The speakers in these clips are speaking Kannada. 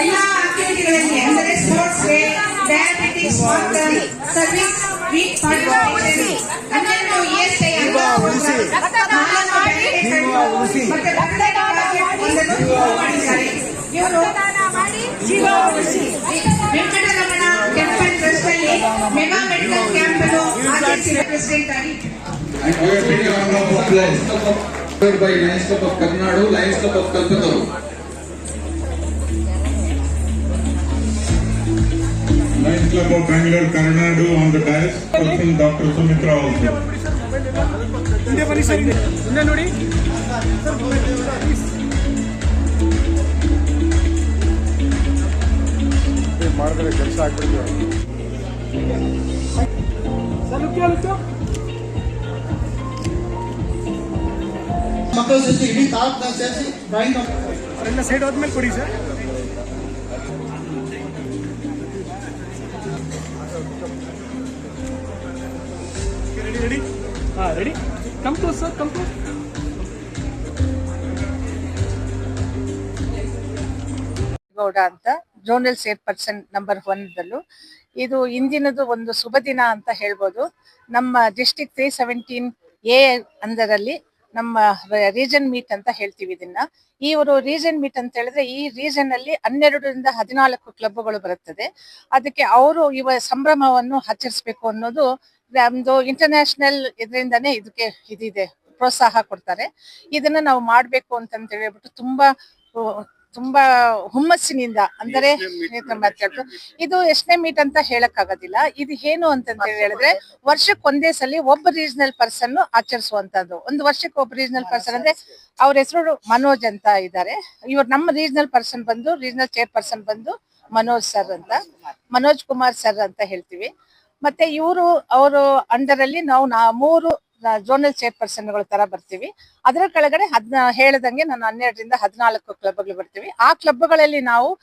ಎಲ್ಲ ಆಕ್ಟಿವಿಟಿಗಳಲ್ಲಿ ಅಂದರೆ sports day diabetics water service week participation ಹನ್ನೆರಡು ಇ ಎಸ್ ಐ ಮತ್ತೆ ರಕ್ತದಾನ ಪ್ರಾಜೆಕ್ಟ್ ಒಂದನ್ನು ಶುರು ಮಾಡಿದ್ದಾರೆ ಇವರು ವೆಂಕಟರಮಣ ಕೆಂಪನ್ ಟ್ರಸ್ಟ್ ಅಲ್ಲಿ ಮೆಗಾ ಮೆಡಿಕಲ್ ಕ್ಯಾಂಪ್ ಅನ್ನು ಆಚರಿಸಿದ ಪ್ರೆಸಿಡೆಂಟ್ ಆಗಿ And we are big round of applause. Served by Lions Club of Karnadu, Lions Club of Kalpataru. Lions Club of Bangalore, Karnadu on the dais, person Dr. Sumitra also. ಹಿಂದೆ ಬನ್ನಿ ಸರ್ ಹಿಂದೆ ಹಿಂದೆ ನೋಡಿ ಮಾಡಿದ್ರೆ ಕೆಲಸ ಆಗ್ಬಿಡ್ತೀವಿ ಸರ್ ಲುಕ್ಕಿಯೋ ಲುಕ್ಕಿಯೋ ಮಕ್ಕಳು ಸೇರಿಸಿ ಇಡೀ ತಾಲೂಕ್ನ ಸೇರಿಸಿ ಡ್ರಾಯಿಂಗ್ ಅವರೆಲ್ಲ ಸೈಡ್ ಹೋದ್ಮೇಲೆ ಕೊಡಿ sir ready sir come Gowda ಅಂತ zonal chairperson number one ದಲ್ಲೂ. ಇದು ಇಂದಿನದು ಒಂದು ಶುಭ ದಿನ ಅಂತ ಹೇಳ್ಬೋದು. ನಮ್ಮ ಡಿಸ್ಟಿಕ್ ತ್ರೀ ಸೆವೆಂಟೀನ್ ಎ ಅಂದರಲ್ಲಿ ನಮ್ಮ ರೀಜನ್ ಮೀಟ್ ಅಂತ ಹೇಳ್ತೀವಿ ಇದನ್ನ. ಇವರು ರೀಜನ್ ಮೀಟ್ ಅಂತ ಹೇಳಿದ್ರೆ ಈ ರೀಜನ್ ಅಲ್ಲಿ ಹನ್ನೆರಡರಿಂದ ಹದಿನಾಲ್ಕು ಕ್ಲಬ್ಗಳು ಬರುತ್ತದೆ. ಅದಕ್ಕೆ ಅವರು ಇವ ಸಂಭ್ರಮವನ್ನು ಆಚರಿಸಬೇಕು ಅನ್ನೋದು ನಮ್ದು ಇಂಟರ್ನ್ಯಾಷನಲ್ ಇದರಿಂದಾನೇ ಇದಕ್ಕೆ ಇದಿದೆ ಪ್ರೋತ್ಸಾಹ ಕೊಡ್ತಾರೆ. ಇದನ್ನ ನಾವು ಮಾಡ್ಬೇಕು ಅಂತ ಹೇಳ್ಬಿಟ್ಟು ತುಂಬಾ ತುಂಬಾ ಹುಮ್ಮಸ್ಸಿನಿಂದ ಅಂದರೆ ಮಾತಾಡ್ತು ಇದು ಎಷ್ಟನೇ ಮೀಟ್ ಅಂತ ಹೇಳಕ್ ಆಗೋದಿಲ್ಲ ಇದು ಏನು ಅಂತ ಹೇಳಿದ್ರೆ ವರ್ಷಕ್ಕೆ ಒಂದೇ ಸಲ ಒಬ್ಬ ರೀಜನಲ್ ಪರ್ಸನ್ ಆಚರಿಸುವಂತದ್ದು ಒಂದು ವರ್ಷಕ್ಕೆ ಒಬ್ಬ ರೀಜನಲ್ ಪರ್ಸನ್ ಅಂದ್ರೆ ಅವ್ರ ಹೆಸರು ಮನೋಜ್ ಅಂತ ಇದ್ದಾರೆ. ಇವ್ರು ನಮ್ಮ ರೀಜನಲ್ ಪರ್ಸನ್ ಬಂದು ರೀಜನಲ್ ಚೇರ್ ಪರ್ಸನ್ ಬಂದು ಮನೋಜ್ ಸರ್ ಅಂತ. ಮನೋಜ್ ಕುಮಾರ್ ಸರ್ ಅಂತ ಹೇಳ್ತೀವಿ. ಮತ್ತೆ ಇವರು, ಅವರು ಅಂಡರ್ ಅಲ್ಲಿ ನಾವು ಮೂರು ಜೋನಲ್ ಚೇರ್ ಪರ್ಸನ್ಗಳ ತರ ಬರ್ತೀವಿ. ಅದರ ಕೆಳಗಡೆ ಹದ್ನ, ಹೇಳದಂಗೆ ನಾನು ಹನ್ನೆರಡರಿಂದ ಹದಿನಾಲ್ಕು ಕ್ಲಬ್ಗಳು ಬರ್ತೀವಿ. ಆ ಕ್ಲಬ್ಗಳಲ್ಲಿ ನಾವು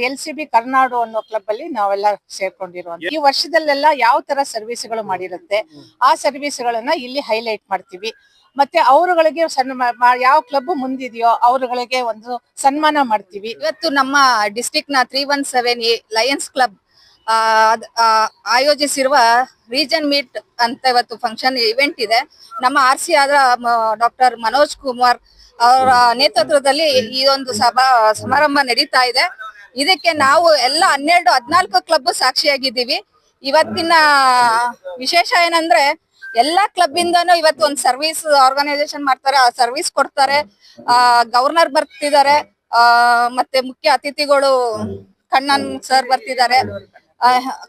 ಎಲ್ ಸಿ ಬಿ ಕರ್ನಾಡು ಅನ್ನೋ ಕ್ಲಬ್ ಅಲ್ಲಿ ನಾವೆಲ್ಲ ಸೇರ್ಕೊಂಡಿರುವಂತ. ಈ ವರ್ಷದಲ್ಲೆಲ್ಲ ಯಾವ ತರ ಸರ್ವಿಸ್ಗಳು ಮಾಡಿರುತ್ತೆ, ಆ ಸರ್ವಿಸ್ ಗಳನ್ನ ಇಲ್ಲಿ ಹೈಲೈಟ್ ಮಾಡ್ತೀವಿ. ಮತ್ತೆ ಅವರುಗಳಿಗೆ ಸಣ್ಣ ಮಾ- ಯಾವ ಕ್ಲಬ್ ಮುಂದಿದೆಯೋ ಅವರುಗಳಿಗೆ ಒಂದು ಸನ್ಮಾನ ಮಾಡ್ತೀವಿ. ಇವತ್ತು ನಮ್ಮ ಡಿಸ್ಟಿಕ್ನ three one seven lions club ಆಯೋಜಿಸಿರುವ ರೀಜನ್ ಮೀಟ್ ಅಂತ ಇವತ್ತು ಫಂಕ್ಷನ್ ಇವೆಂಟ್ ಇದೆ. ನಮ್ಮ ಆರ್ ಸಿ ಆದ ಡಾಕ್ಟರ್ ಮನೋಜ್ ಕುಮಾರ್ ಅವರ ನೇತೃತ್ವದಲ್ಲಿ ಈ ಒಂದು ಸಭಾ ಸಮಾರಂಭ ನಡೀತಾ ಇದೆ. ಇದಕ್ಕೆ ನಾವು ಎಲ್ಲ ಹನ್ನೆರಡು, ಹದಿನಾಲ್ಕು ಕ್ಲಬ್ ಸಾಕ್ಷಿಯಾಗಿದ್ದೀವಿ. ಇವತ್ತಿನ ವಿಶೇಷ ಏನಂದ್ರೆ, ಎಲ್ಲಾ ಕ್ಲಬ್ ಇಂದಾನು ಇವತ್ತು ಒಂದು ಸರ್ವಿಸ್ ಆರ್ಗನೈಸೇಷನ್ ಮಾಡ್ತಾರೆ. ಆ ಸರ್ವಿಸ್ ಕೊಡ್ತಾರೆ. ಆ ಗವರ್ನರ್ ಬರ್ತಿದ್ದಾರೆ. ಆ, ಮತ್ತೆ ಮುಖ್ಯ ಅತಿಥಿಗಳು ಕಣ್ಣನ್ ಸರ್ ಬರ್ತಿದ್ದಾರೆ.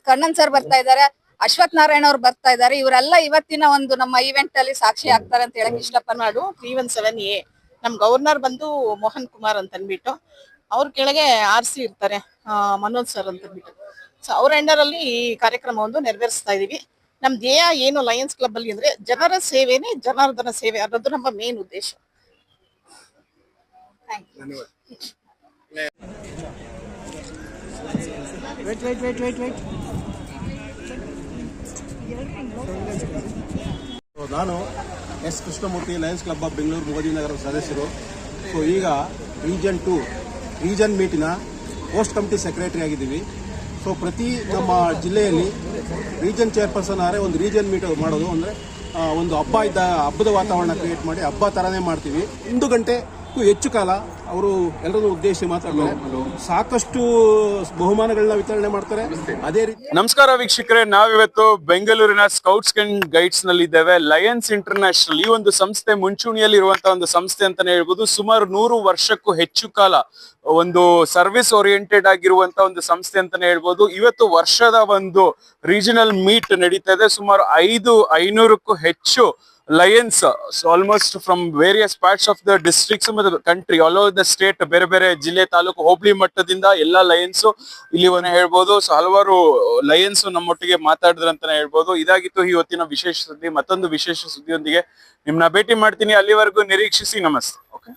ಕಣ್ಣನ್ ಸರ್ ಬರ್ತಾ ಇದ್ದಾರೆ ಅಶ್ವಥ್ ನಾರಾಯಣ ಅವ್ರು ಬರ್ತಾ ಇದ್ದಾರೆ ಇವರೆಲ್ಲ ಇವತ್ತಿನ ಒಂದು ನಮ್ಮ ಇವೆಂಟ್ ಅಲ್ಲಿ ಸಾಕ್ಷಿ ಆಗ್ತಾರೆ ಅಂತ ಹೇಳಕ್ ಇಷ್ಟಪ್ಪ ನಾಡು ತ್ರೀ ಒನ್ ಸೆವೆನ್ ಎ ನಮ್ ಗವರ್ನರ್ ಬಂದು ಮೋಹನ್ ಕುಮಾರ್ ಅಂತ ಅಂದ್ಬಿಟ್ಟು ಅವ್ರ ಕೆಳಗೆ ಆರ್ ಸಿ ಇರ್ತಾರೆ ಆ, ಮನೋಜ್ ಸರ್ ಅಂತ ಅಂದ್ಬಿಟ್ಟು ಸೊ ಅವ್ರ ಅಂಡರ್ ಅಲ್ಲಿ ಈ ಕಾರ್ಯಕ್ರಮವನ್ನು ನೆರವೇರಿಸ್ತಾ ಇದೀವಿ. ನಮ್ ಧ್ಯೇಯ ಏನು ಲಯನ್ಸ್ ಕ್ಲಬ್ ಅಲ್ಲಿ ಅಂದ್ರೆ ಜನರ ಸೇವೆನೇ ಜನಾರ್ದನ ಸೇವೆ ಅನ್ನೋದು ನಮ್ಮ ಮೇನ್ ಉದ್ದೇಶ. Wait wait, wait, wait, wait. ನಾನು S Krishnamurthy lions club of Bengaluru Modi ನಗರದ ಸದಸ್ಯರು. ಸೊ ಈಗ ರೀಜನ್ ಟು ರೀಜನ್ ಮೀಟಿನ ಪೋಸ್ಟ್ ಕಮಿಟಿ ಸೆಕ್ರೆಟರಿ ಆಗಿದ್ದೀವಿ. ಸೊ ಪ್ರತಿ ನಮ್ಮ ಜಿಲ್ಲೆಯಲ್ಲಿ ರೀಜನ್ ಚೇರ್ಪರ್ಸನ್ ಆದರೆ ಒಂದು ರೀಜನ್ ಮೀಟ್ ಮಾಡೋದು. ಅಂದರೆ ಒಂದು ಹಬ್ಬ ಇದ್ದ ಹಬ್ಬದ ವಾತಾವರಣ ಕ್ರಿಯೇಟ್ ಮಾಡಿ ಹಬ್ಬ ಥರನೇ ಮಾಡ್ತೀವಿ. ಒಂದು ಗಂಟೆಗೂ ಹೆಚ್ಚು ಕಾಲ ಅವರು ಎಲ್ಲರನ್ನು ಉದ್ದೇಶಿಸಿ ಮಾತಾಡ್ತಾರೆ. ಸಾಕಷ್ಟು ಬಹುಮಾನಗಳನ್ನ ವಿತರಣೆ ಮಾಡ್ತಾರೆ. ಅದೇ ರೀತಿ ನಮಸ್ಕಾರ ವೀಕ್ಷಕರೇ ನಾವಿವತ್ತು ಬೆಂಗಳೂರಿನ ಸ್ಕೌಟ್ಸ್ ಅಂಡ್ ಗೈಡ್ಸ್ನಲ್ಲಿ ಇದ್ದೇವೆ ಲಯನ್ಸ್ ಇಂಟರ್ನ್ಯಾಷನಲ್ ಈ ಒಂದು ಸಂಸ್ಥೆ ಮುಂಚೂಣಿಯಲ್ಲಿ ಇರುವಂತಹ ಒಂದು ಸಂಸ್ಥೆ ಅಂತಾನೆ ಹೇಳ್ಬೋದು. ಸುಮಾರು ನೂರು ವರ್ಷಕ್ಕೂ ಹೆಚ್ಚು ಕಾಲ ಒಂದು ಸರ್ವಿಸ್ ಓರಿಯೆಂಟೆಡ್ ಆಗಿರುವಂತ ಒಂದು ಸಂಸ್ಥೆ ಅಂತಾನೆ ಹೇಳ್ಬೋದು. ಇವತ್ತು ವರ್ಷದ ಒಂದು ರೀಜನಲ್ ಮೀಟ್ ನಡೀತಾ ಇದೆ. ಸುಮಾರು ಐದು ಐನೂರಕ್ಕೂ ಹೆಚ್ಚು lions almost from various parts of the districts ಮತ್ತು country all over the state ಬೇರೆ ಬೇರೆ ಜಿಲ್ಲೆ ತಾಲೂಕು ಹೋಬಳಿ ಮಟ್ಟದಿಂದ ಎಲ್ಲಾ ಲಯನ್ಸ್ ಇಲ್ಲಿ ಒಂದು ಹೇಳ್ಬೋದು. ಸೊ ಹಲವಾರು ಲಯನ್ಸ್ ನಮ್ಮೊಟ್ಟಿಗೆ ಮಾತಾಡಿದ್ರು ಅಂತಾನೆ ಹೇಳ್ಬೋದು. ಇದಾಗಿತ್ತು ಇವತ್ತಿನ ವಿಶೇಷ ಸುದ್ದಿ. ಮತ್ತೊಂದು ವಿಶೇಷ ಸುದ್ದಿಯೊಂದಿಗೆ ನಿಮ್ನ ಭೇಟಿ ಮಾಡ್ತೀನಿ. ಅಲ್ಲಿವರೆಗೂ ನಿರೀಕ್ಷಿಸಿ ನಮಸ್ತೆ. ಓಕೆ